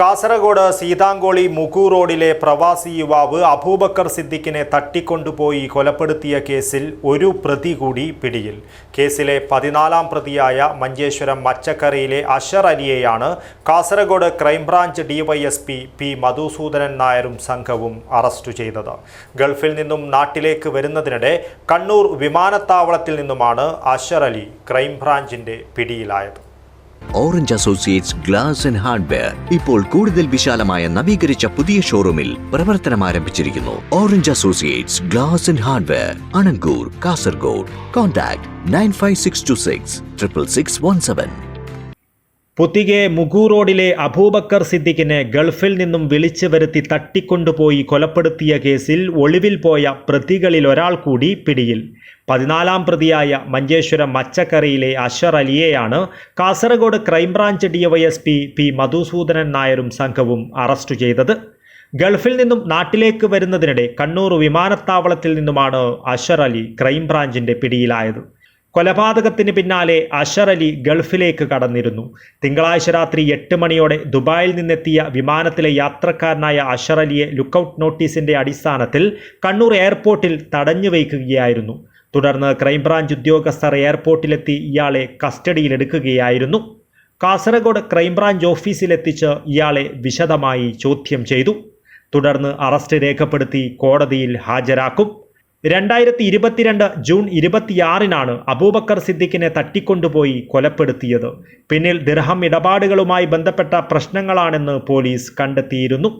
കാസർഗോഡ് സീതാങ്കോളി മുക്കു റോഡിലെ പ്രവാസി യുവാവ് അബൂബക്കർ സിദ്ദിഖിനെ തട്ടിക്കൊണ്ടുപോയി കൊലപ്പെടുത്തിയ കേസിൽ ഒരു പ്രതി കൂടി പിടിയിൽ. കേസിലെ പതിനാലാം പ്രതിയായ മഞ്ചേശ്വരം മച്ചക്കരയിലെ Ashar അലിയെയാണ് Kasaragod crime branch DYSP P Madhusoodanan നായരും സംഘവും അറസ്റ്റ് ചെയ്തത്. ഗൾഫിൽ നിന്നും നാട്ടിലേക്ക് വരുന്നതിനിടെ കണ്ണൂർ വിമാനത്താവളത്തിൽ നിന്നുമാണ് അഷർ അലി ക്രൈംബ്രാഞ്ചിന്റെ പിടിയിലായത്. Orange associates glass and hardware ഇപ്പോൾ കൂടുതൽ വിശാലമായ നവീകരിച്ച പുതിയ ഷോറൂമിൽ പ്രവർത്തനം ആരംഭിച്ചിരിക്കുന്നു. Orange associates glass and hardware Anangoor Kasaragod contact nine five six two six triple six one seven Puthige Mugu റോഡിലെ അബൂബക്കർ സിദ്ദിഖിനെ ഗൾഫിൽ നിന്നും വിളിച്ചു വരുത്തി തട്ടിക്കൊണ്ടുപോയി കൊലപ്പെടുത്തിയ കേസിൽ ഒളിവിൽ പോയ പ്രതികളിൽ ഒരാൾ കൂടി പിടിയിൽ. പതിനാലാം പ്രതിയായ മഞ്ചേശ്വരം മച്ചക്കരയിലെ Ashar അലിയെയാണ് Kasaragod crime branch DYSP P Madhusoodanan നായരും സംഘവും അറസ്റ്റ് ചെയ്തത്. ഗൾഫിൽ നിന്നും നാട്ടിലേക്ക് വരുന്നതിനിടെ കണ്ണൂർ വിമാനത്താവളത്തിൽ നിന്നുമാണ് അഷർ അലി ക്രൈംബ്രാഞ്ചിന്റെ പിടിയിലായത്. കൊലപാതകത്തിന് പിന്നാലെ അഷർ അലി ഗൾഫിലേക്ക് കടന്നിരുന്നു. തിങ്കളാഴ്ച രാത്രി എട്ട് മണിയോടെ ദുബായിൽ നിന്നെത്തിയ വിമാനത്തിലെ യാത്രക്കാരനായ അഷർ അലിയെ ലുക്കൌട്ട് നോട്ടീസിന്റെ അടിസ്ഥാനത്തിൽ കണ്ണൂർ എയർപോർട്ടിൽ തടഞ്ഞു വയ്ക്കുകയായിരുന്നു. തുടർന്ന് ക്രൈംബ്രാഞ്ച് ഉദ്യോഗസ്ഥർ എയർപോർട്ടിലെത്തി ഇയാളെ കസ്റ്റഡിയിലെടുക്കുകയായിരുന്നു. കാസർഗോഡ് ക്രൈംബ്രാഞ്ച് ഓഫീസിലെത്തിച്ച് ഇയാളെ വിശദമായി ചോദ്യം ചെയ്തു. തുടർന്ന് അറസ്റ്റ് രേഖപ്പെടുത്തി കോടതിയിൽ ഹാജരാക്കും. രണ്ടായിരത്തി ഇരുപത്തിരണ്ട് ജൂൺ ഇരുപത്തിയാറിനാണ് അബൂബക്കർ സിദ്ദിഖിനെ തട്ടിക്കൊണ്ടുപോയി കൊലപ്പെടുത്തിയത്. പിന്നിൽ ദിർഹം ഇടപാടുകളുമായി ബന്ധപ്പെട്ട പ്രശ്നങ്ങളാണെന്ന് പോലീസ് കണ്ടെത്തിയിരുന്നു.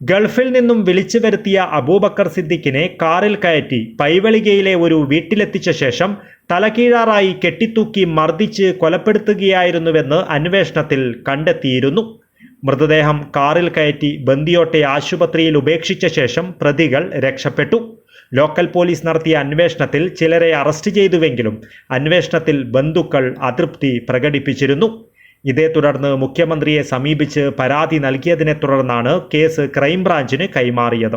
ഗൾഫിൽ നിന്നും വിളിച്ചു വരുത്തിയ അബൂബക്കർ സിദ്ദിഖിനെ കാറിൽ കയറ്റി പൈവളികയിലെ ഒരു വീട്ടിലെത്തിച്ച ശേഷം തലകീഴാറായി കെട്ടിത്തൂക്കി മർദ്ദിച്ച് കൊലപ്പെടുത്തുകയായിരുന്നുവെന്ന് അന്വേഷണത്തിൽ കണ്ടെത്തിയിരുന്നു. മൃതദേഹം കാറിൽ കയറ്റി ബന്ദിയോട്ടെ ആശുപത്രിയിൽ ഉപേക്ഷിച്ച ശേഷം പ്രതികൾ രക്ഷപ്പെട്ടു. ലോക്കൽ പോലീസ് നടത്തിയ അന്വേഷണത്തിൽ ചിലരെ അറസ്റ്റ് ചെയ്തുവെങ്കിലും അന്വേഷണത്തിൽ ബന്ധുക്കൾ അതൃപ്തി പ്രകടിപ്പിച്ചിരുന്നു. ഇതേ തുടർന്ന് മുഖ്യമന്ത്രിയെ സമീപിച്ച് പരാതി നൽകിയതിനെ തുടർന്നാണ് കേസ് ക്രൈംബ്രാഞ്ചിന് കൈമാറിയത്.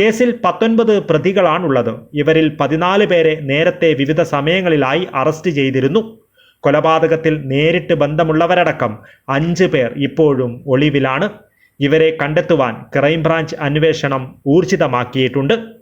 കേസിൽ പത്തൊൻപത് പ്രതികളാണുള്ളത്. ഇവരിൽ പതിനാല് പേരെ നേരത്തെ വിവിധ സമയങ്ങളിലായി അറസ്റ്റ് ചെയ്തിരുന്നു. കൊലപാതകത്തിൽ നേരിട്ട് ബന്ധമുള്ളവരടക്കം അഞ്ച് പേർ ഇപ്പോഴും ഒളിവിലാണ്. ഇവരെ കണ്ടെത്തുവാൻ ക്രൈംബ്രാഞ്ച് അന്വേഷണം ഊർജിതമാക്കിയിട്ടുണ്ട്.